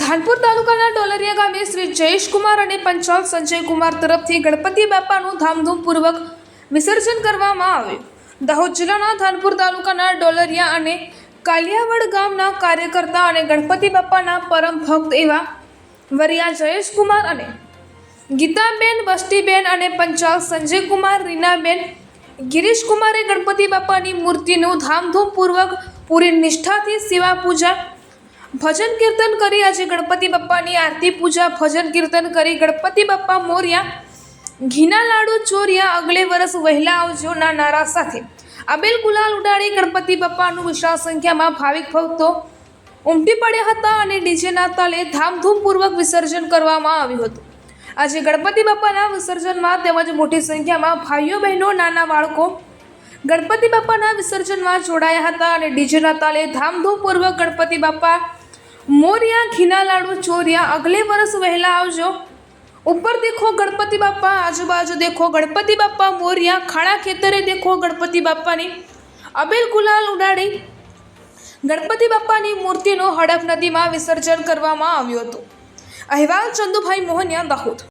ધાનપુર તાલુકાના ડોલરિયા ગામે શ્રી જયેશકુમાર અને પંચાલ સંજયકુમાર તરફથી ગણપતિ બાપાનું ધામધૂમપૂર્વક વિસર્જન કરવામાં આવ્યું. દાહોદ જિલ્લાના ધાનપુર તાલુકાના ડોલરિયા અને કાલિયાવડ ગામના કાર્યકર્તા અને ગણપતિ બાપાના પરમ ભક્ત એવા વરિયા જયેશકુમાર અને ગીતાબેન, બસ્તીબેન અને પંચાલ સંજયકુમાર, રીનાબેન, ગિરીશકુમારે ગણપતિ બાપાની મૂર્તિનું ધામધૂમપૂર્વક પૂરી નિષ્ઠાથી સેવા પૂજા ભજન કીર્તન કરી આજે ગણપતિ બાપ્પાની આરતી પૂજા, ભજન કીર્તન કરી ગણપતિ બાપ્પા મોર્યા, ઘીના લાડુ ચોર્યા, અગલે વર્ષ વહેલા આવજોના નારા સાથે. આબેલ ગુલાલ ઉડાડી ગણપતિ બાપ્પાનું વિશાળ સંખ્યામાં ભાવિક ભક્તો ઉમટી પડ્યા હતા અને ડીજેના તાલે ધામધૂમપૂર્વક વિસર્જન કરવામાં આવ્યું હતું. આજે ગણપતિ બાપ્પાના વિસર્જનમાં તેમજ મોટી સંખ્યામાં ભાઈઓ, બહેનો, નાના બાળકો ગણપતિ બાપાના વિસર્જનમાં જોડાયા હતા અને ડીજેના તાલે ધામધૂમપૂર્વક ગણપતિ બાપા મોરિયા ઘીના લાડુ ચોર્યા. અગલે વર્ષ વહેલા આવજો. ઉપર દેખો ગણપતિ બાપા, આજુબાજુ દેખો ગણપતિ બાપા, મોરિયા ખાડા ખેતરે દેખો ગણપતિ બાપાની. અબેલ ગુલાલ ઉડાડી. ગણપતિ બાપાની મૂર્તિનું હડપ નદીમાં વિસર્જન કરવામાં આવ્યું હતું. અહેવાલ ચંદુભાઈ મોહનિયા દાહોદ.